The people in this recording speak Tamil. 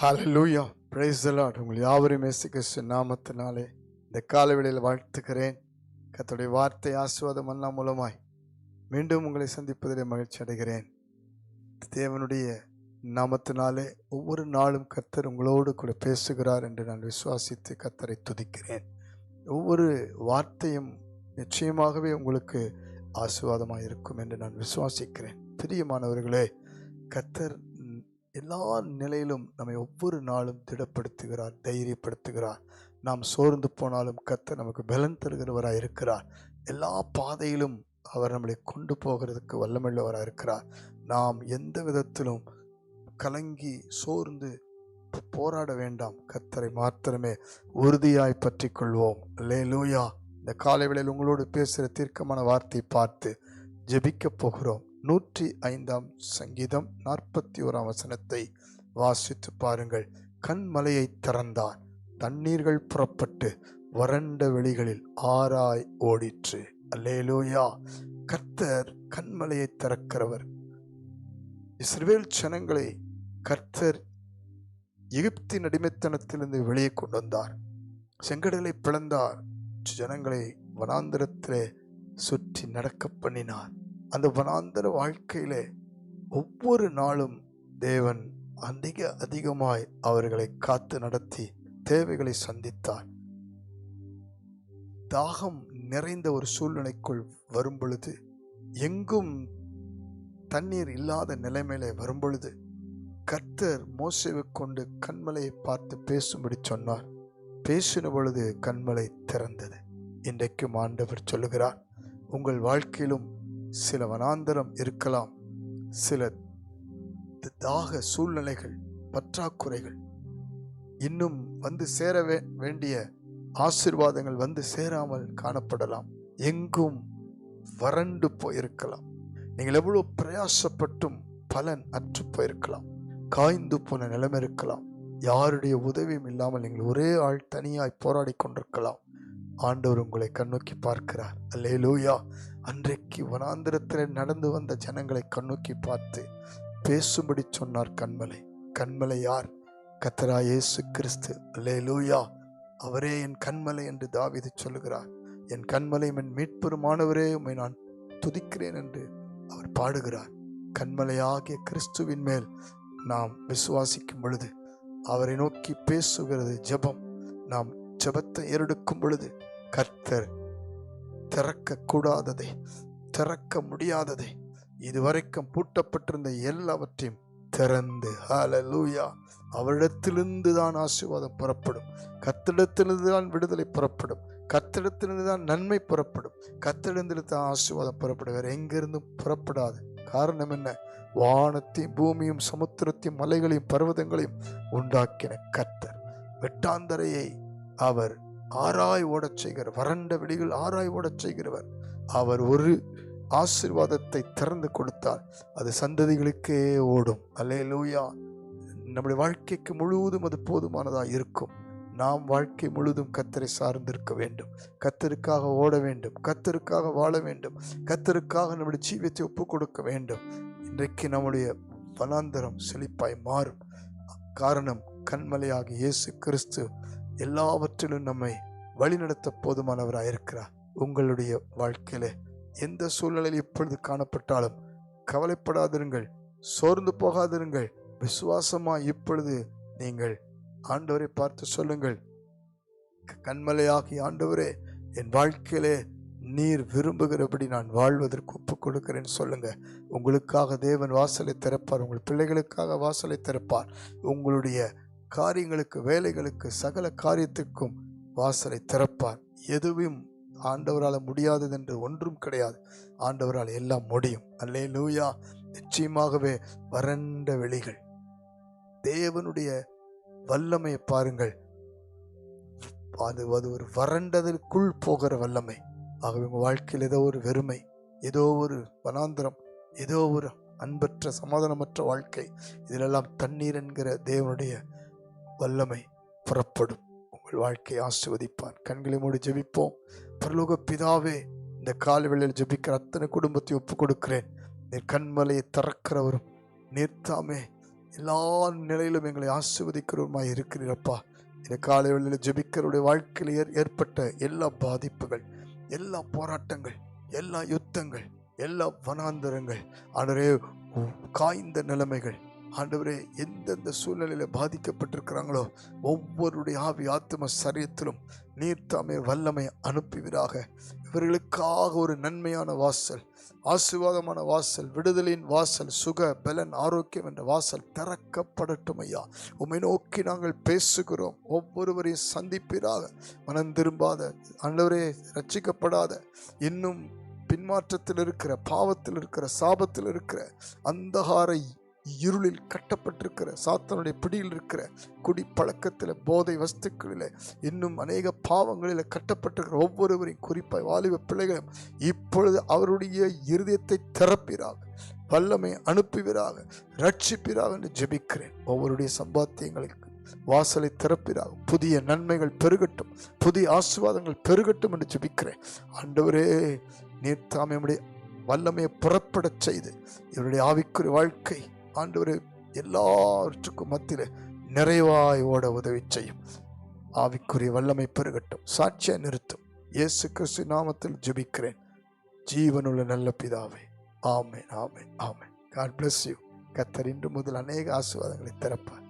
ஹலோ லூயா the உங்கள் யாவரும் இயேசு நாமத்தினாலே இந்த காலவெளியில் வாழ்த்துக்கிறேன். கத்துடைய வார்த்தை ஆசுவாதம் அல்லா மூலமாய் மீண்டும் உங்களை சந்திப்பதிலே மகிழ்ச்சி அடைகிறேன். தேவனுடைய நாமத்தினாலே ஒவ்வொரு நாளும் கர்த்தர் உங்களோடு கூட பேசுகிறார் என்று நான் விசுவாசித்து கத்தரை துதிக்கிறேன். ஒவ்வொரு வார்த்தையும் நிச்சயமாகவே உங்களுக்கு ஆசீர்வாதமாக இருக்கும் என்று நான் விசுவாசிக்கிறேன். பிரியமானவர்களே கத்தர் எல்லா நிலையிலும் நம்மை ஒவ்வொரு நாளும் திடப்படுத்துகிறார் தைரியப்படுத்துகிறார். நாம் சோர்ந்து போனாலும் கத்த நமக்கு பலன் தருகிறவராக இருக்கிறார். எல்லா பாதையிலும் அவர் நம்மளை கொண்டு போகிறதுக்கு வல்லமுள்ளவராக இருக்கிறார். நாம் எந்த விதத்திலும் கலங்கி சோர்ந்து போராட வேண்டாம். கத்தரை மாத்திரமே உறுதியாய் பற்றி கொள்வோம் லேலூயா இந்த காலை வேளையில் உங்களோடு பேசுகிற தீர்க்கமான வார்த்தை பார்த்து ஜெபிக்கப் போகிறோம். நூற்றி ஐந்தாம் சங்கீதம் நாற்பத்தி ஓராம் வசனத்தை வாசித்து பாருங்கள். கண்மலையை திறந்தார். தண்ணீர்கள் புறப்பட்டு வறண்ட வெளிகளில் ஆராய் ஓடிற்று. அல்லேலூயா. கர்த்தர் கண்மலையை திறக்கிறவர். இஸ்ரேல் ஜனங்களை கர்த்தர் எகிப்தின் அடிமைத்தனத்திலிருந்து வெளியே கொண்டு வந்தார் செங்கடலை பிளந்தார். ஜனங்களை வனாந்திரத்திலே சுற்றி நடக்க பண்ணினார். அந்த வனாந்தர வாழ்க்கையிலே ஒவ்வொரு நாளும் தேவன் அதிக அதிகமாய் அவர்களை காத்து நடத்தி தேவைகளை சந்தித்தார். தாகம் நிறைந்த ஒரு சூழ்நிலைக்குள் வரும் பொழுது எங்கும் தண்ணீர் இல்லாத நிலைமையிலே வரும் பொழுது கர்த்தர் மோசேவை கொண்டு கண்மலையை பார்த்து பேசும்படி சொன்னார். பேசின பொழுது கண்மலை திறந்தது. இன்றைக்கும் ஆண்டவர் சொல்லுகிறார் உங்கள் வாழ்க்கையிலும் சில வனாந்தரம் இருக்கலாம். சில தாக சூழ்நிலைகள் பற்றாக்குறைகள். இன்னும் வந்து சேர வேண்டிய ஆசீர்வாதங்கள் வந்து சேராமல் காணப்படலாம். எங்கும் வறண்டு போயிருக்கலாம். நீங்கள் எவ்வளோ பிரயாசப்பட்டும் பலன் அற்று போயிருக்கலாம். காய்ந்து போன நிலைமை இருக்கலாம். யாருடைய உதவியும் இல்லாமல் நீங்கள் ஒரே ஆள் தனியாய் போராடி கொண்டிருக்கலாம். ஆண்டவர் உங்களை கண்ணோக்கி பார்க்கிறார். அல்லேலூயா. அன்றைக்கு வனாந்திரத்தில் நடந்து வந்த ஜனங்களை கண்ணோக்கி பார்த்து பேசும்படி சொன்னார் கண்மலை. கண்மலை யார்? கத்தரா இயேசு கிறிஸ்து. அல்லேலூயா. அவரே என் கண்மலை என்று தாவிது சொல்லுகிறார். என் கண்மலை என் மீட்பெருமானவரே உண்மை நான் துதிக்கிறேன் என்று அவர் பாடுகிறார். கண்மலையாகிய கிறிஸ்துவின் மேல் நாம் விசுவாசிக்கும் பொழுது அவரை நோக்கி பேசுகிறது ஜெபம். நாம் ஜெபத்தை ஏறெடுக்கும் பொழுது கர்த்தர் திறக்க திறக்க முடியாததை. இதுவரைக்கும் பூட்டப்பட்டிருந்த எல்லாவற்றையும் திறந்து ஹalleluya அவரிடத்திலிருந்து தான் ஆசீர்வாதம் புறப்படும். கத்திடத்திலிருந்து தான் விடுதலை புறப்படும். கத்திடத்திலிருந்து தான் நன்மை புறப்படும். கத்திடத்திலிருந்து தான் ஆசீர்வாதம் புறப்படும். வேறு எங்கிருந்தும் புறப்படாது. காரணம் என்ன? வானத்தையும் பூமியும் சமுத்திரத்தையும் மலைகளையும் பர்வதங்களையும் உண்டாக்கின கத்தர் வெட்டாந்தரையை அவர் ஆராய் ஓடச் செய்கிறவர். வறண்ட வெளியில் ஆராய் ஓடச் செய்கிறவர். அவர் ஒரு ஆசீர்வாதத்தை திறந்து கொடுத்தால் அது சந்ததிகளுக்கே ஓடும். அல்லே லூயா நம்முடைய வாழ்க்கைக்கு முழுவதும் அது போதுமானதாக இருக்கும். நாம் வாழ்க்கை முழுதும் கத்தரை சார்ந்திருக்க வேண்டும். கத்தருக்காக ஓட வேண்டும். கத்தருக்காக வாழ வேண்டும். கத்தருக்காக நம்முடைய ஜீவியத்தை ஒப்புக் கொடுக்க வேண்டும். இன்றைக்கு நம்முடைய வனாந்தரம் செழிப்பாய் மாறும். காரணம் கண்மலையாகி இயேசு கிறிஸ்து. எல்லாவற்றிலும் நம்மை வழிநடத்த போதுமானவராக இருக்கிறார் உங்களுடைய வாழ்க்கையில் எந்த சூழ்நிலையில் இப்பொழுது காணப்பட்டாலும் கவலைப்படாதிருங்கள் சோர்ந்து போகாதிருங்கள். விசுவாசமாக இப்பொழுது நீங்கள் ஆண்டவரை பார்த்து சொல்லுங்கள். கண்மலையாகி ஆண்டவரே என் வாழ்க்கையிலே நீர் விரும்புகிறபடி நான் வாழ்வதற்கு ஒப்பு கொடுக்கிறேன்னு சொல்லுங்க. உங்களுக்காக தேவன் வாசலை திறப்பார். உங்கள் பிள்ளைகளுக்காக வாசலை திறப்பார். உங்களுடைய காரியங்களுக்கு வேலைகளுக்கு சகல காரியத்துக்கும் வாசலை திறப்பார். எதுவும் ஆண்டவரால் முடியாதது என்று ஒன்றும் கிடையாது. ஆண்டவரால் எல்லாம் முடியும். அல்லே லூயா நிச்சயமாகவே வறண்ட வெளிகள். தேவனுடைய வல்லமையை பாருங்கள். அது அது ஒரு வறண்டதற்குள் போகிற வல்லமை. ஆகவே உங்கள் வாழ்க்கையில் ஏதோ ஒரு வெறுமை ஏதோ ஒரு வனாந்திரம் ஏதோ ஒரு அன்பற்ற சமாதானமற்ற வாழ்க்கை இதிலெல்லாம் தண்ணீர் என்கிற தேவனுடைய வல்லமை புறப்படும். உங்கள் வாழ்க்கையை ஆசிர்வதிப்பான் கண்களை மூடி ஜெபிப்போம். பரலோக பிதாவே இந்த காலவெளியில் ஜெபிக்கிற அத்தனை குடும்பத்தை ஒப்பு கொடுக்கிறேன் நீர் கண்மலையை திறக்கிறவரும் நீர்த்தாமே எல்லா நிலையிலும் எங்களை ஆசிர்வதிக்கிறவருமாய் இருக்கிறீரப்பா இந்த காலை வேளையில் ஜெபிக்கிறவருடைய வாழ்க்கையில் ஏற்- ஏற்பட்ட எல்லா பாதிப்புகள் எல்லா போராட்டங்கள் எல்லா யுத்தங்கள் எல்லா வனாந்தரங்கள் ஆண்டவரே காய்ந்த நிலைமைகள் ஆண்டவரே எந்தெந்த சூழ்நிலையில் பாதிக்கப்பட்டிருக்கிறாங்களோ ஒவ்வொருடைய ஆவி ஆத்ம சரியத்திலும் நீர்த்தாமே வல்லமை அனுப்புவீராக. இவர்களுக்காக ஒரு நன்மையான வாசல் ஆசீர்வாதமான வாசல் விடுதலின் வாசல் சுக பலன் ஆரோக்கியம் என்ற வாசல் திறக்கப்படட்டும் ஐயா. உம்மை நோக்கி நாங்கள் பேசுகிறோம் ஒவ்வொருவரையும் சந்திப்பீராக. மனம் திரும்பாத ஆண்டவரே ரட்சிக்கப்படாத இன்னும் பின்மாற்றத்தில் இருக்கிற பாவத்தில் இருக்கிற சாபத்தில் இருக்கிற அந்தகார இருளில் கட்டப்பட்டிருக்கிற சாத்தனுடைய பிடியில் இருக்கிற குடி பழக்கத்தில் போதை வஸ்துக்களில் இன்னும் அநேக பாவங்களில் கட்டப்பட்டிருக்கிற ஒவ்வொருவரையும் குறிப்பாக வாலிப பிள்ளைகளும் இப்பொழுது அவருடைய இருதயத்தை திறப்பிறாக வல்லமை அனுப்புவீராக ரட்சிப்பிறாக என்று ஜெபிக்கிறேன். ஒவ்வொருடைய சம்பாத்தியங்களுக்கு வாசலை திறப்பிறாக புதிய நன்மைகள் பெருகட்டும். புதிய ஆசீர்வாதங்கள் பெருகட்டும் என்று ஜெபிக்கிறேன். ஆண்டவரே நீர் தாமே வல்லமையை புறப்படச் செய்து இவருடைய ஆவிக்குரிய வாழ்க்கை ஆண்டவர் எல்லாவற்றுக்கும் மத்தியில் நிறைவாய் ஓட உதவி செய்யும். ஆவிக்குரிய வல்லமை பெருகட்டும். சாட்சியை நிறுத்தும். இயேசு கிறிஸ்து நாமத்தில் ஜெபிக்கிறேன். ஜீவனுள்ள நல்ல பிதாவே ஆமேன் ஆமேன் ஆமேன். காட் பிளஸ் யூ கத்தர் இன்று முதல் அநேக ஆசீர்வாதங்களை திறப்பார்.